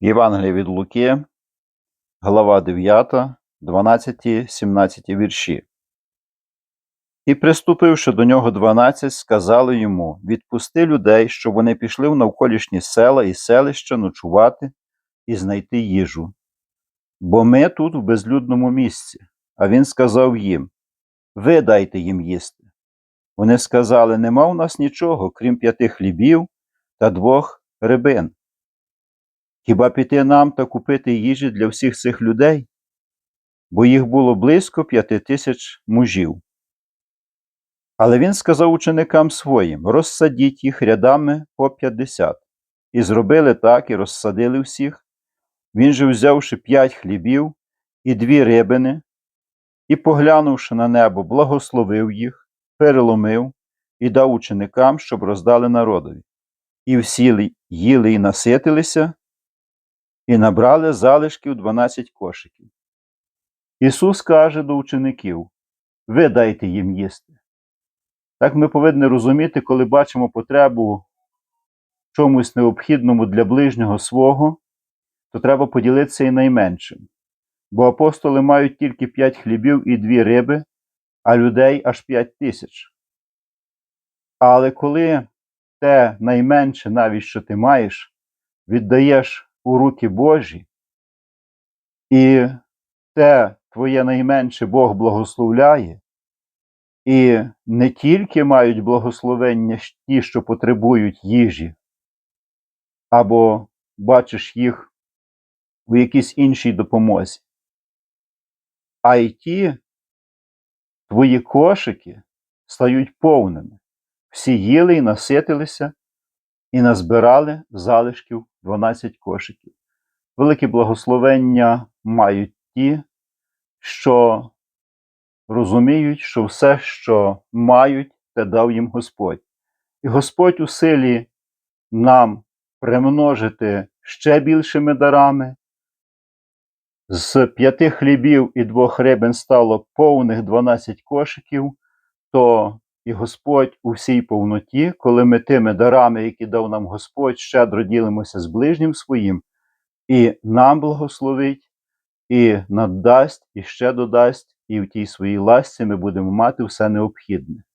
Євангеліє від Луки, глава 9, 12, 17 вірші. І приступивши до нього дванадцять, сказали йому відпусти людей, щоб вони пішли в навколишні села і селища ночувати і знайти їжу. Бо ми тут в безлюдному місці. А він сказав їм Ви дайте їм їсти. Вони сказали Нема у нас нічого, крім п'яти хлібів та двох рибин. Хіба піти нам та купити їжі для всіх цих людей? Бо їх було близько п'яти тисяч мужів. Але він сказав ученикам своїм розсадіть їх рядами по п'ятдесят. І зробили так, і розсадили всіх. Він же, взявши п'ять хлібів і дві рибини, і, поглянувши на небо, благословив їх, переломив і дав ученикам, щоб роздали народові. І всі їли і наситилися, і набрали залишків дванадцять кошиків. Ісус каже до учеників: Ви дайте їм їсти. Так ми повинні розуміти, коли бачимо потребу чомусь необхідному для ближнього свого, то треба поділитися і найменшим. Бо апостоли мають тільки п'ять хлібів і дві риби, а людей аж п'ять тисяч. Але коли те найменше, навіть що ти маєш, віддаєш у руки Божі, і те твоє найменше Бог благословляє, і не тільки мають благословення ті, що потребують їжі, або бачиш їх у якійсь іншій допомозі, а й ті твої кошики стають повними. Всі їли і наситилися, і назбирали залишків 12 кошиків. Велике благословення мають ті, що розуміють, що все, що мають, те дав їм Господь. І Господь у силі нам примножити ще більшими дарами. З п'яти хлібів і двох рибин стало повних 12 кошиків, то і Господь у всій повноті, коли ми тими дарами, які дав нам Господь, щедро ділимося з ближнім своїм, і нам благословить, і надасть, і ще додасть, і в тій своїй ласці ми будемо мати все необхідне.